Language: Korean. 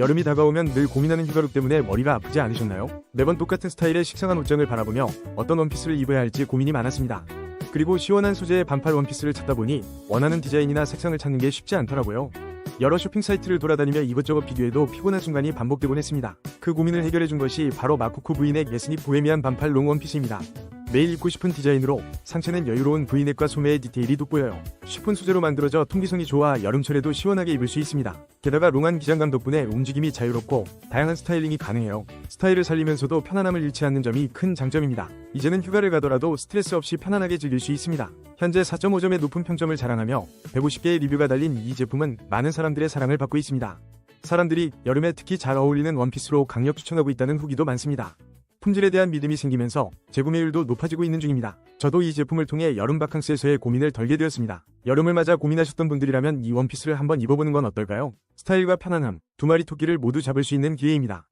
여름이 다가오면 늘 고민하는 휴가룩 때문에 머리가 아프지 않으셨나요? 매번 똑같은 스타일의 식상한 옷장을 바라보며 어떤 원피스를 입어야 할지 고민이 많았습니다. 그리고 시원한 소재의 반팔 원피스를 찾다 보니 원하는 디자인이나 색상을 찾는 게 쉽지 않더라고요. 여러 쇼핑 사이트를 돌아다니며 이것저것 비교해도 피곤한 순간이 반복되곤 했습니다. 그 고민을 해결해준 것이 바로 마코코 브이넥 예스닉 보헤미안 반팔 롱 원피스입니다. 매일 입고 싶은 디자인으로 상체는 여유로운 브이넥과 소매의 디테일이 돋보여요. 쉬폰 소재로 만들어져 통기성이 좋아 여름철에도 시원하게 입을 수 있습니다. 게다가 롱한 기장감 덕분에 움직임이 자유롭고 다양한 스타일링이 가능해요. 스타일을 살리면서도 편안함을 잃지 않는 점이 큰 장점입니다. 이제는 휴가를 가더라도 스트레스 없이 편안하게 즐길 수 있습니다. 현재 4.5점의 높은 평점을 자랑하며 150개의 리뷰가 달린 이 제품은 많은 사람들의 사랑을 받고 있습니다. 사람들이 여름에 특히 잘 어울리는 원피스로 강력 추천하고 있다는 후기도 많습니다. 품질에 대한 믿음이 생기면서 재구매율도 높아지고 있는 중입니다. 저도 이 제품을 통해 여름 바캉스에서의 고민을 덜게 되었습니다. 여름을 맞아 고민하셨던 분들이라면 이 원피스를 한번 입어보는 건 어떨까요? 스타일과 편안함, 두 마리 토끼를 모두 잡을 수 있는 기회입니다.